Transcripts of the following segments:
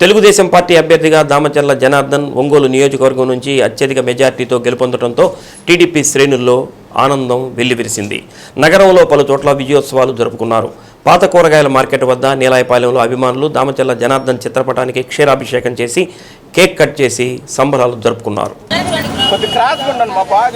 Telugu Desam party అభ్యర్థిగా దామచర్ల జనార్దన్ ఒంగోలు నియోజకవర్గం నుంచి అత్యధిక మెజార్టీతో గెలుపొందడంతో టీడీపీ శ్రేణుల్లో ఆనందం వెల్లివిరిసింది. నగరంలో పలు చోట్ల విజయోత్సవాలు జరుపుకున్నారు. పాత కూరగాయల మార్కెట్ వద్ద నీలాయపాలెంలో అభిమానులు దామచర్ల జనార్దన్ చిత్రపటానికి క్షీరాభిషేకం చేసి కేక్ కట్ చేసి సంబరాలు జరుపుకున్నారు. బాగా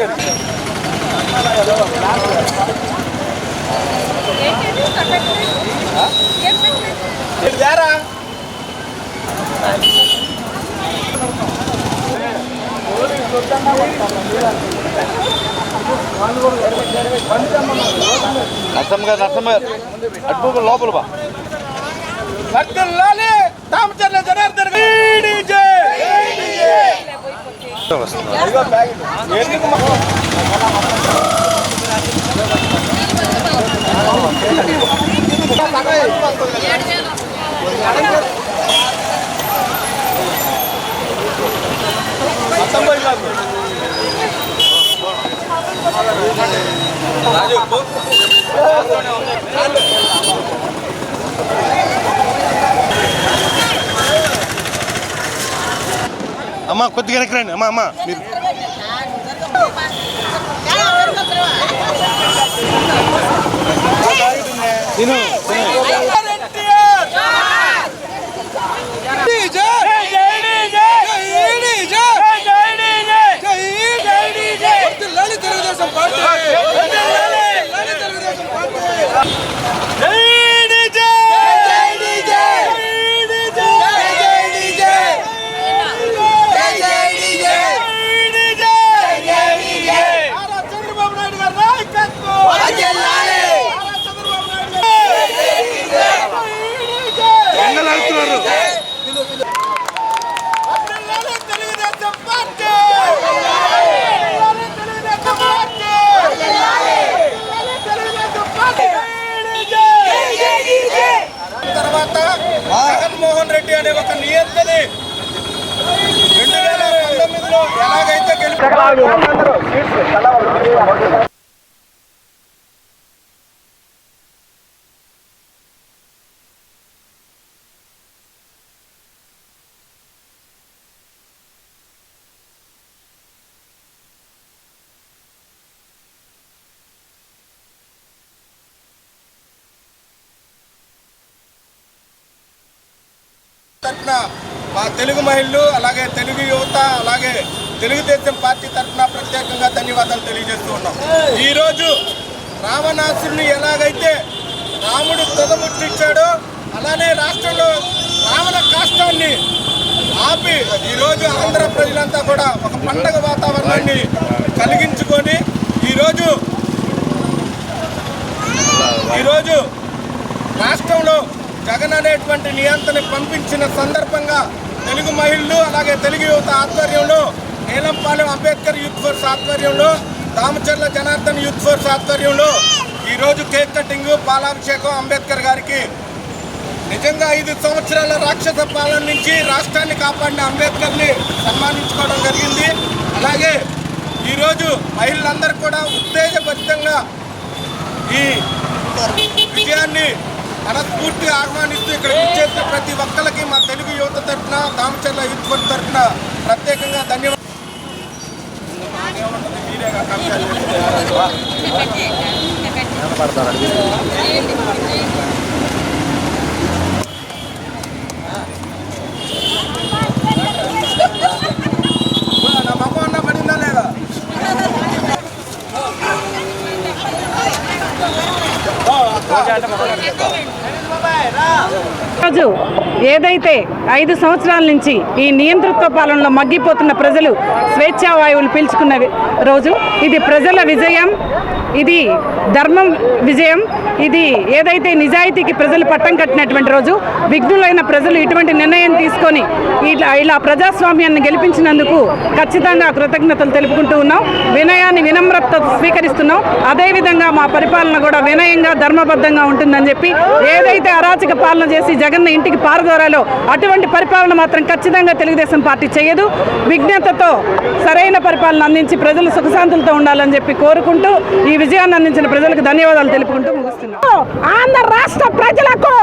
నరసమ్మ గారు నరసమ్మ గారు. అటు లోపల బా జనార్దన్ డీజే అమ్మా కొద్దిగా వెనక్కి అమ్మా అమ్మా మీరు నేను రెడ్డి అనే ఒక నియంత్రని రెండు వేల పంతొమ్మిదిలో ఎలాగైతే గెలిపి తరఫున మా తెలుగు మహిళలు అలాగే తెలుగు యువత అలాగే తెలుగుదేశం పార్టీ తరఫున ప్రత్యేకంగా ధన్యవాదాలు తెలియజేస్తూ ఉన్నాం. ఈరోజు రావణాసురుని ఎలాగైతే రాముడు తుదముట్టించాడో అలానే రాష్ట్రంలో రావణ కాష్టాన్ని ఆపి ఈరోజు ఆంధ్ర ప్రజలంతా కూడా ఒక పండగ వాతావరణాన్ని కలిగించుకొని ఈరోజు ఈరోజు రాష్ట్రంలో జగన్ అనేటువంటి నియంత్రణ పంపించిన సందర్భంగా తెలుగు మహిళలు అలాగే తెలుగు యువత ఆధ్వర్యంలో నీలంపాలెం అంబేద్కర్ యూత్ ఫోర్స్ ఆధ్వర్యంలో దామచర్ల జనార్దన్ యూత్ ఫోర్స్ ఆధ్వర్యంలో ఈరోజు కేక్ కటింగ్ పాలాభిషేకం అంబేద్కర్ గారికి. నిజంగా ఐదు సంవత్సరాల రాక్షస పాలన నుంచి రాష్ట్రాన్ని కాపాడిన అంబేద్కర్ని సన్మానించుకోవడం జరిగింది. అలాగే ఈరోజు మహిళలందరూ కూడా ఉత్తేజభరితంగా ఈ విజయాన్ని మనస్ఫూర్తిగా ఆహ్వానిస్తూ ఇక్కడ చేసిన ప్రతి ఒక్కరికి మా తెలుగు యువత తరఫున దామచర్ల యూత్ వర్క్ తరఫున ప్రత్యేకంగా ధన్యవాదాలు. నా రోజు ఏదైతే ఐదు సంవత్సరాల నుంచి ఈ నియంతృత్వ పాలనలో మగ్గిపోతున్న ప్రజలు స్వేచ్ఛా వాయువులు పీల్చుకున్న రోజు ఇది ప్రజల విజయం ఇది ధర్మం విజయం ఇది ఏదైతే నిజాయితీకి ప్రజలు పట్టం కట్టినటువంటి రోజు విఘ్నులైన ప్రజలు ఇటువంటి నిర్ణయం తీసుకొని ఇలా ఇలా ప్రజాస్వామ్యాన్ని గెలిపించినందుకు ఖచ్చితంగా కృతజ్ఞతలు తెలుపుకుంటూ ఉన్నాం. వినయాన్ని వినమ్రత స్వీకరిస్తున్నాం. అదేవిధంగా మా పరిపాలన కూడా వినయంగా ధర్మబద్ధంగా ఉంటుందని చెప్పి ఏదైతే అరాచక పాలన చేసి జగన్ ఇంటికి త్వరలో అటువంటి పరిపాలన మాత్రం ఖచ్చితంగా తెలుగుదేశం పార్టీ చేయదు. విజ్ఞతతో సరైన పరిపాలన అందించి ప్రజలు సుఖశాంతులతో ఉండాలని చెప్పి కోరుకుంటూ ఈ విజయాన్ని అందించిన ప్రజలకు ధన్యవాదాలు తెలుపుకుంటూ ఆంధ్ర రాష్ట్ర ప్రజలకు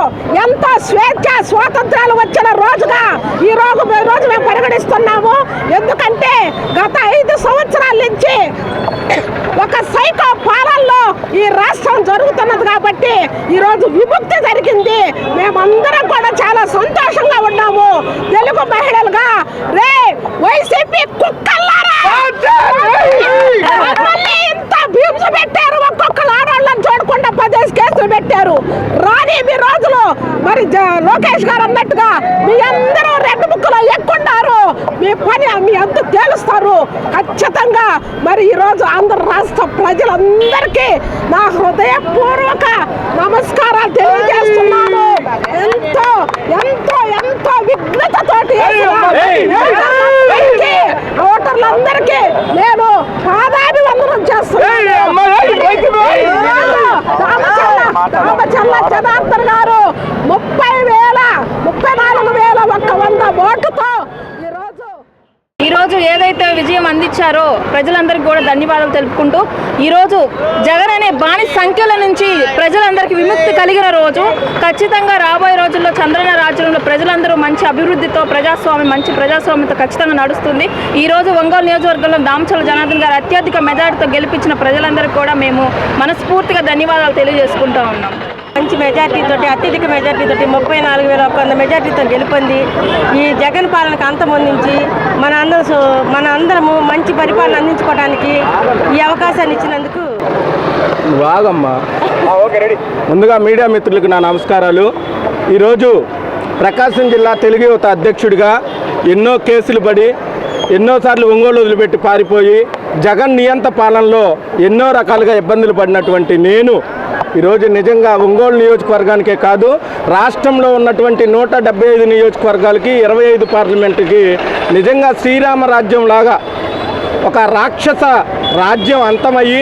ఎంతో స్వేచ్ఛ స్వాతంత్రాలు వచ్చిన రోజుగా ఈ రోజు రోజు మేము పరిగణిస్తున్నాము. ఎందుకంటే గత ఐదు సంవత్సరాల నుంచి ఒక సైకో పాలనలో ఈ రాష్ట్రం జరుగుతున్నది కాబట్టి ఈరోజు విముక్తి జరిగింది. మేమందరం అరే కుక్కల్లారా? ఇంత భీమ్స్ పెట్టారు ఒక్కొక్క ఆడవాళ్ళని చూడకుండా పదేసి కేసులు పెట్టారు. రాని మీ రోజులు. మరి లోకేష్ గారు అన్నట్టుగా మీ అందరూ రెండు ముక్కలు ఎక్కున్నారు మీ పని మీ అంత తేలుస్తారు. ఖచ్చితంగా మరి ఈరోజు ఆంధ్ర రాష్ట్ర ప్రజలందరికీ నా హృదయపూర్వక నమస్కారాలు తెలియజేస్తున్నాను. ఎంతో ఎంతో ఎంతో విఘ్నతతోటి నేను పాదాభివందనం చేస్తున్నాను రామచల్ల జనార్దన్ గారు ముప్పై వేల ముప్పై నాలుగు వేల ఒక్క వంద ఓటుతో ఈరోజు ఈ రోజు ఏదైతే అందించారో ప్రజలందరికీ కూడా ధన్యవాదాలు తెలుపుకుంటూ ఈరోజు జగన్ అనే బాని సంఖ్యల నుంచి ప్రజలందరికీ విముక్తి కలిగిన రోజు. ఖచ్చితంగా రాబోయే రోజుల్లో చంద్రన రాజ్యంలో ప్రజలందరూ మంచి అభివృద్ధితో ప్రజాస్వామ్యం మంచి ప్రజాస్వామ్యంతో ఖచ్చితంగా నడుస్తుంది. ఈ రోజు ఒంగోలు నియోజకవర్గంలో దామచల జనార్దన్ గారు అత్యధిక మెజార్టీతో గెలిపించిన ప్రజలందరికీ కూడా మేము మనస్ఫూర్తిగా ధన్యవాదాలు తెలియజేసుకుంటా ఉన్నాం. మంచి మెజార్టీతో అత్యధిక మెజార్టీతో ముప్పై నాలుగు వేల ఒక్క వంద మెజార్టీతో గెలుపొంది. ఈ జగన్ పాలనకు అంతమొందించి మన అందరం సు- మన అందరము మంచి పరిపాలన అందించుకోవడానికి ఈ అవకాశాన్ని ఇచ్చినందుకు బాగమ్మా ముందుగా మీడియా మిత్రులకు నా నమస్కారాలు. ఈరోజు ప్రకాశం జిల్లా తెలుగు యువత అధ్యక్షుడిగా ఎన్నో కేసులు పడి ఎన్నోసార్లు ఒంగోలు వదిలిపెట్టి పారిపోయి జగన్ నియంత పాలనలో ఎన్నో రకాలుగా ఇబ్బందులు పడినటువంటి నేను ఈరోజు నిజంగా ఒంగోలు నియోజకవర్గానికే కాదు రాష్ట్రంలో ఉన్నటువంటి నూట డెబ్బై ఐదు నియోజకవర్గాలకి ఇరవై ఐదు పార్లమెంటుకి నిజంగా శ్రీరామ రాజ్యం లాగా ఒక రాక్షస రాజ్యం అంతమయ్యి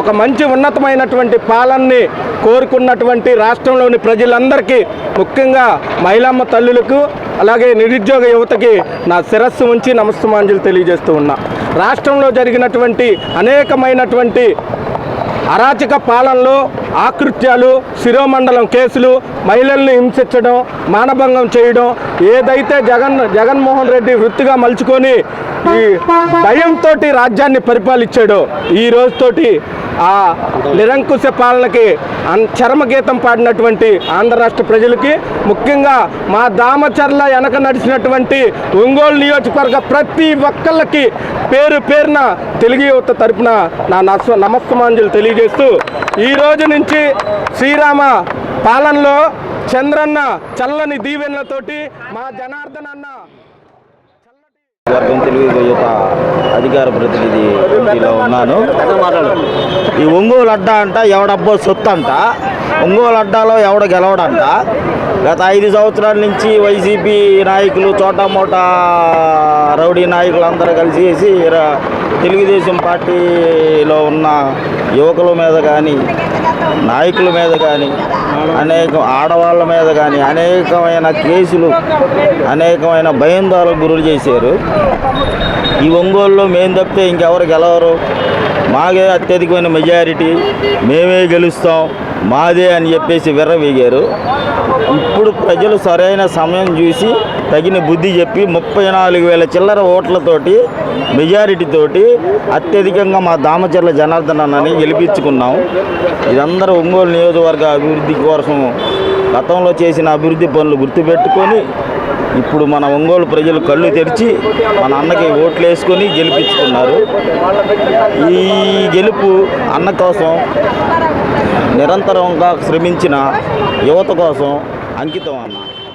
ఒక మంచి ఉన్నతమైనటువంటి పాలనని కోరుకున్నటువంటి రాష్ట్రంలోని ప్రజలందరికీ ముఖ్యంగా మహిళమ్మ తల్లులకు అలాగే నిరుద్యోగ యువతకి నా శిరస్సు ఉంచి నమస్తమాంజలు తెలియజేస్తూ ఉన్నా. రాష్ట్రంలో జరిగినటువంటి అనేకమైనటువంటి అరాచక పాలనలో ఆకృత్యాలు శిరోమండలం కేసులు మహిళల్ని హింసించడం మానభంగం చేయడం ఏదైతే జగన్ జగన్మోహన్ రెడ్డి వృత్తిగా మలుచుకొని ఈ భయంతో రాజ్యాన్ని పరిపాలించాడో ఈ రోజుతోటి ఆ నిరంకుశ పాలనకి అన్- చరమగీతం పాడినటువంటి ఆంధ్ర రాష్ట్ర ప్రజలకి ముఖ్యంగా మా దామచర్ల వెనక నడిచినటువంటి ఒంగోలు నియోజకవర్గ ప్రతి ఒక్కళ్ళకి పేరు పేరున తెలుగు యువత తరపున నా నస్వ తెలియజేస్తూ ఈ రోజు నుంచి శ్రీరామ పాలనలో చంద్రన్న చల్లని దీవెనలతోటి మా జనార్దన్ అన్న వర్గం తెలుగు యొక్క అధికార ప్రతినిధిలో ఉన్నాను. ఈ ఒంగోలు అడ్డా అంట ఎవడబ్బో సొత్తు అంట ఒంగోలు అడ్డాలో ఎవడ గెలవడంట. గత ఐదు సంవత్సరాల నుంచి వైసీపీ నాయకులు చోటామోటా రౌడీ నాయకులు అందరూ కలిసి తెలుగుదేశం పార్టీలో ఉన్న యువకుల మీద కానీ నాయకుల మీద కానీ అనేక ఆడవాళ్ళ మీద కానీ అనేకమైన కేసులు అనేకమైన భయందాలకు గురులు చేశారు. ఈ ఒంగోలులో మేము తప్పితే ఇంకెవరు గెలవరు. మాకే అత్యధికమైన మెజారిటీ. మేమే గెలుస్తాం. మాదే అని చెప్పేసి విర్రవీగారు. ఇప్పుడు ప్రజలు సరైన సమయం చూసి తగిన బుద్ధి చెప్పి ముప్పై నాలుగు వేల చిల్లర ఓట్లతోటి మెజారిటీతోటి అత్యధికంగా మా దామచర్ల జనార్దన్ అన్నని గెలిపించుకున్నాం. ఇదందరూ ఒంగోలు నియోజకవర్గ అభివృద్ధి కోసం గతంలో చేసిన అభివృద్ధి పనులు గుర్తుపెట్టుకొని ఇప్పుడు మన ఒంగోలు ప్రజలు కళ్ళు తెరిచి మన అన్నకి ఓట్లు వేసుకొని గెలిపించుకున్నారు. ఈ గెలుపు అన్న కోసం నిరంతరంగా శ్రమించిన యువత కోసం అంకితం అన్నా.